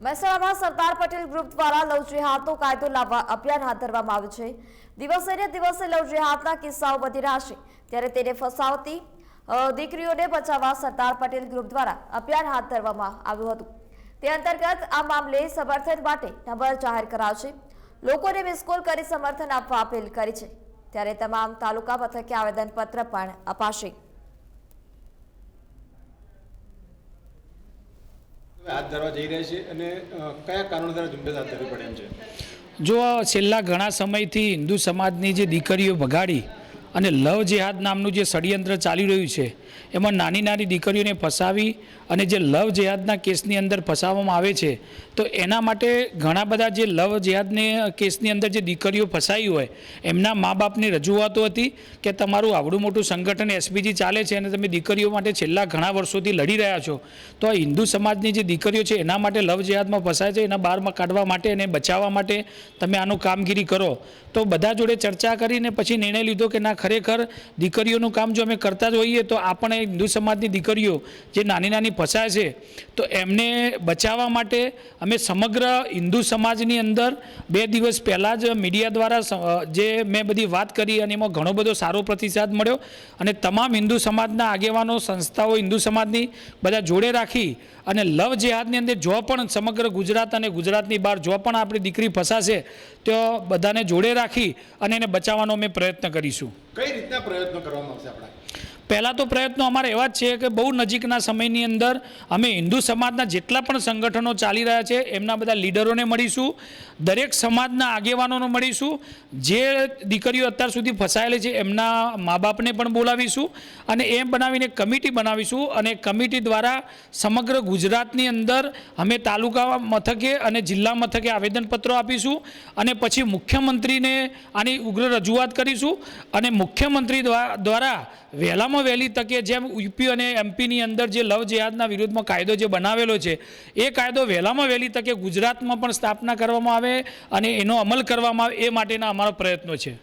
મહેસાણામાં સરદાર પટેલ ગ્રુપ દ્વારા લવ જેહાદનો કાયદો લાવવા અભિયાન હાથ ધરવામાં આવ્યું છે. દિવસે ને દિવસે લવ જેહાદના કિસ્સાઓ વધી રહ્યા છે. ત્યારે તેને ફસાવતી દીકરીઓને બચાવવા સરદાર પટેલ ગ્રુપ દ્વારા અભિયાન હાથ ધરવામાં આવ્યું હતું. તે અંતર્ગત આ મામલે સમર્થન માટે નંબર જાહેર કરાયો છે. લોકોને મિસકોલ કરી સમર્થન આપવા અપીલ કરી છે. ત્યારે તમામ તાલુકા મથકે આવેદનપત્ર પણ અપાશે. હાથ ધરવા જઈ રહ્યા છે અને કયા કારણો દ્વારા ઝુંબેશ હાથ ધરવી પડે છે? જો છેલ્લા ઘણા સમયથી હિન્દુ સમાજની જે દીકરીઓ ભગાડી અને લવ જેહાદ નામનું જે ષડયંત્ર ચાલી રહ્યું છે, એમાં નાની નાની દીકરીઓને ફસાવી અને જે લવ જેહાદના કેસની અંદર ફસાવવામાં આવે છે, તો એના માટે ઘણા બધા જે લવ જેહાદને કેસની અંદર જે દીકરીઓ ફસાઈ હોય, એમના મા બાપની રજૂઆતો હતી કે તમારું આવડું મોટું સંગઠન એસપીજી ચાલે છે અને તમે દીકરીઓ માટે છેલ્લા ઘણા વર્ષોથી લડી રહ્યા છો, તો આ હિન્દુ સમાજની જે દીકરીઓ છે, એના માટે લવ જેહાદમાં ફસાય છે, એના બહારમાં કાઢવા માટે એને બચાવવા માટે તમે આનું કામગીરી કરો, તો બધા જોડે ચર્ચા કરીને પછી નિર્ણય લીધો કે ના ખરેખર દીકરીઓનું કામ જો અમે કરતા જ હોઈએ તો આપણે હિન્દુ સમાજની દીકરીઓ જે નાની નાની ફસાય છે, તો એમને બચાવવા માટે અમે સમગ્ર હિન્દુ સમાજની અંદર બે દિવસ પહેલાં જ મીડિયા દ્વારા જે મેં બધી વાત કરી અને એમાં ઘણો બધો સારો પ્રતિસાદ મળ્યો અને તમામ હિન્દુ સમાજના આગેવાનો, સંસ્થાઓ હિન્દુ સમાજની બધા જોડે રાખી અને લવ જેહાદની અંદર જો પણ સમગ્ર ગુજરાત અને ગુજરાતની બહાર જો પણ આપણી દીકરી ફસાશે, તો બધાને જોડે રાખી અને એને બચાવવાનો અમે પ્રયત્ન કરીશું. કઈ રીતના પ્રયત્નો કરવામાં આવશે આપણા? પહેલાં તો પ્રયત્નો અમારા એવા જ છે કે બહુ નજીકના સમયની અંદર અમે હિન્દુ સમાજના જેટલા પણ સંગઠનો ચાલી રહ્યા છે, એમના બધા લીડરોને મળીશું, દરેક સમાજના આગેવાનોને મળીશું, જે દીકરીઓ અત્યાર સુધી ફસાયેલી છે એમના મા બાપને પણ બોલાવીશું અને એમ બનાવીને કમિટી બનાવીશું અને કમિટી દ્વારા સમગ્ર ગુજરાતની અંદર અમે તાલુકા મથકે અને જિલ્લા મથકે આવેદનપત્રો આપીશું અને પછી મુખ્યમંત્રીને આની ઉગ્ર રજૂઆત કરીશું અને મુખ્યમંત્રી દ્વારા દ્વારા વહેલામાં વહેલી તકે જેમ યુપી અને એમપીની અંદર જે લવ જેહાદના વિરુદ્ધમાં કાયદો જે બનાવેલો છે, એ કાયદો વહેલામાં વહેલી તકે ગુજરાતમાં પણ સ્થાપના કરવામાં આવે અને એનો અમલ કરવામાં આવે એ માટેના અમારા પ્રયત્નો છે.